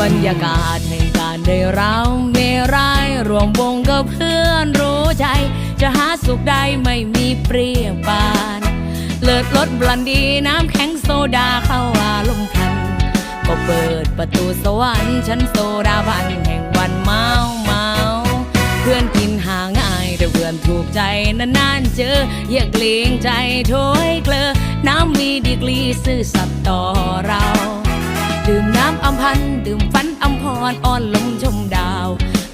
บรรยากาศแห่งการได้เราเมรายรวมวงกับเพื่อนรู้ใจ จะหาสุขได้ไม่มีเปรียบปาน เลิศรสบลันดีน้ำแข็งโซดาเข้าอารมณ์พัน ก็เปิดประตูสวรรค์ชั้นโซดาบันแห่งวันเมาเมาเพื่อนกินหาง่ายแต่เพื่อนถูกใจนานๆเจอเยียกเลียงใจโถยเกลอน้ำมีดีกรีซื่อสัตย์ต่อเรา มพันดื่มฝันอำพรอ่อนลมชมดาว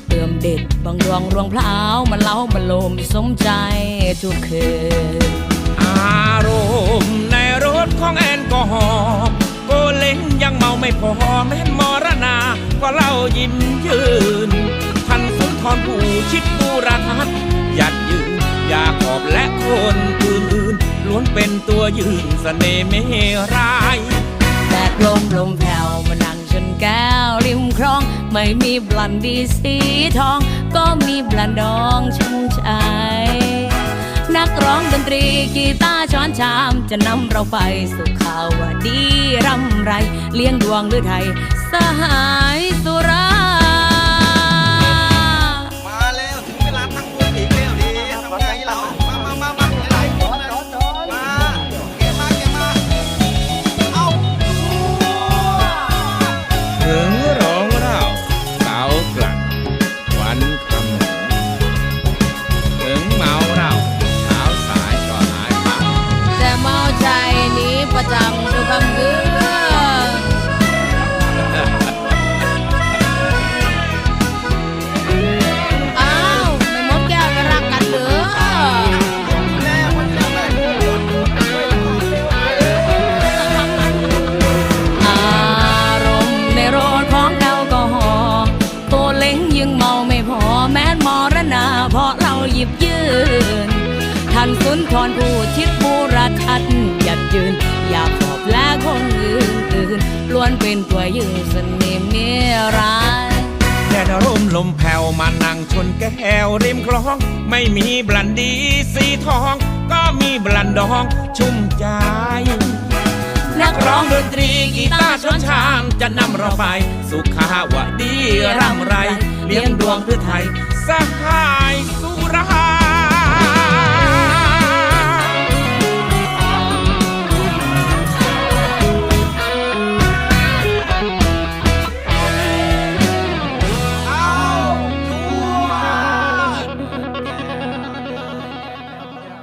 เติมเด็ดบางดวงรวงพลาวมันเล้ามันลมสมใจทุกคืนอารมณ์ในรถของแอลกอฮอล์โกเล้งยังเมาไม่พอแม่นมรณาก็เล่ายิ้มยืนพันสุนทรผู้ชิดบูรทัศน์หยัดยืนอยากขอบและคนอื่นๆล้วนเป็นตัวยืนเสน่ห์ไม่ร้า ไม่มีบลันดีสีทอง ก็มีบลันดองชุ่มใจนักร้องดนตรีกีตาร์ช้อนชาม จะนำเราไปสู่ข่าวดีร่ำไร เลี้ยงดวงหรือไทยสหาย หยิบยืนท่านสุนทรผู้ชิดบูรทัศน์หยัดยืน อยากขอบและคนอื่นอื่นล้วนเป็นตัวยืนเสน่ห์เมียร้ายแดดร่มลมแผ่วมานั่งชนแก้วริมคลอง ไม่มีบลันดีสีทอง ก็มีบลันดองชุ่มใจนักร้องดนตรีกีตาร์ชนชามจะนำเราไป สุขาวดีร่ำไร เลี้ยงดวงเพื่อไทยสหาย